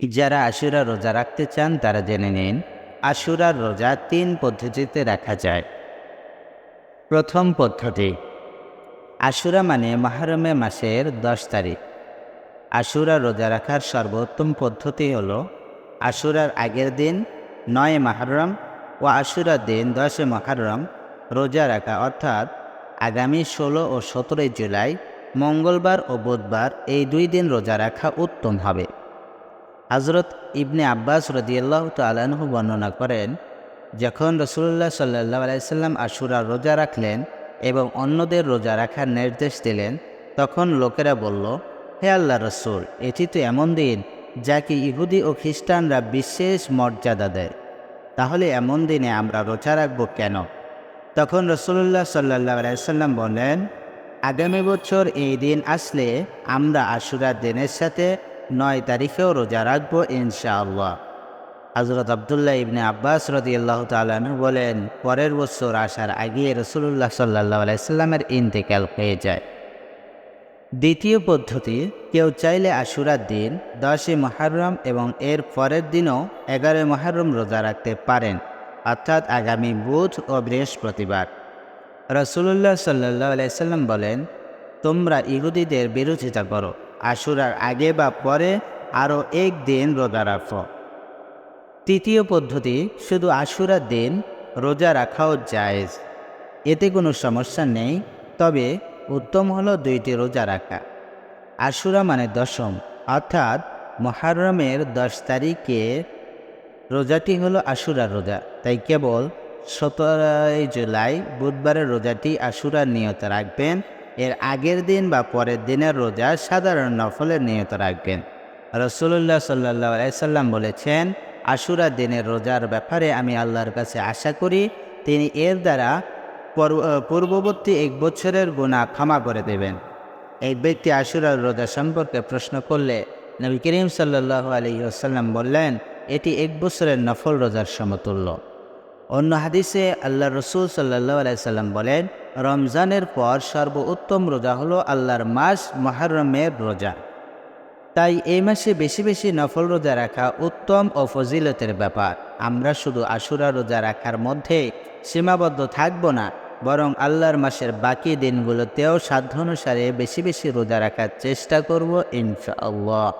যারা আশুরা রোজা রাখতে চান তারা জেনে নিন আশুরার রোজা তিন পদ্ধতিতে রাখা যায়। প্রথম পদ্ধতি, আশুরা মানে মাহরমে মাসের দশ তারিখ। আশুরা রোজা রাখার সর্বোত্তম পদ্ধতি হল আশুরার আগের দিন নয় মাহরম ও আশুরার দিন দশে মহারম রোজা রাখা, অর্থাৎ আগামী ষোলো ও সতেরোই জুলাই, মঙ্গলবার ও বুধবার এই দুই দিন রোজা রাখা উত্তম হবে। হজরত ইবনে আব্বাস রদিয়াল্লাহ তালাহু বর্ণনা করেন, যখন রসুল্লাহ সাল্লাহ আলাইসাল্লাম আশুরা রোজা রাখলেন এবং অন্যদের রোজা রাখার নির্দেশ দিলেন, তখন লোকেরা বলল, হে আল্লাহ রসুল, এটি তো এমন দিন যাকে ইহুদি ও খ্রিস্টানরা বিশেষ মর্যাদা দেয়। তাহলে এমন দিনে আমরা রোজা রাখব কেন? তখন রসুল্লাহ সাল্লাহ আলাইসাল্লাম বললেন, আগামী বছর এই দিন আসলে আমরা আশুরার দিনের সাথে নয় তারিখেও রোজা রাখব, ইনশাআল্লাহ। হজরত আবদুল্লাহ ইবনে আব্বাস রদি আল্লাহ তালু বলেন, পরের বছর আসার আগে রসুল্লাহ সাল্লাহ আলাইস্লামের ইন্তেকাল হয়ে যায়। দ্বিতীয় পদ্ধতি, কেউ চাইলে আশুরার দিন, দশই মহারম এবং এর পরের দিনও এগারোই মহারম রোজা রাখতে পারেন, অর্থাৎ আগামী বুধ ও বৃহস্পতিবার। রসুল্লাহ সাল্লাহ আলাইসাল্লাম বলেন, তোমরা ইহুদিদের বিরোধিতা করো আশুরার আগে বা পরে আরও এক দিন রোজা রাখো। তৃতীয় পদ্ধতি, শুধু আশুরার দিন রোজা রাখাও জায়েজ। এতে কোনো সমস্যা নেই, তবে উত্তম হলো দুইটি রোজা রাখা। আশুরা মানে দশম, অর্থাৎ মহারমের দশ তারিখে রোজাটি হলো আশুরার রোজা। তাই কেবল সতেরোই জুলাই বুধবারের রোজাটি আশুরার নিয়ত রাখবেন। এর আগের দিন বা পরের দিনের রোজা সাধারণ নফলের নিয়ত রাখবেন। রসুল্লাহ সাল্লাহ আলাইসাল্লাম বলেছেন, আশুরা দিনের রোজার ব্যাপারে আমি আল্লাহর কাছে আশা করি, তিনি এর দ্বারা পূর্ববর্তী এক বছরের গুণা ক্ষমা করে দেবেন। এক ব্যক্তি আশুরার রোজা সম্পর্কে প্রশ্ন করলে নবী করিম সাল্লাহ আলী আসাল্লাম বললেন, এটি এক বছরের নফল রোজার সমতুল্য। অন্য হাদিসে আল্লাহ রসুল সাল্লাহ আলাইসাল্লাম বলেন রমজানের পর সর্বোত্তম রোজা হলো আল্লাহর মাস মহারমের রোজা। তাই এই মাসে বেশি বেশি নফল রোজা রাখা উত্তম ও ফজিলতের ব্যাপার। আমরা শুধু আশুরা রোজা রাখার মধ্যে সীমাবদ্ধ থাকব না, বরং আল্লাহর মাসের বাকি দিনগুলোতেও সাধ্য অনুসারে বেশি বেশি রোজা রাখার চেষ্টা করব ইনশাআল্লাহ।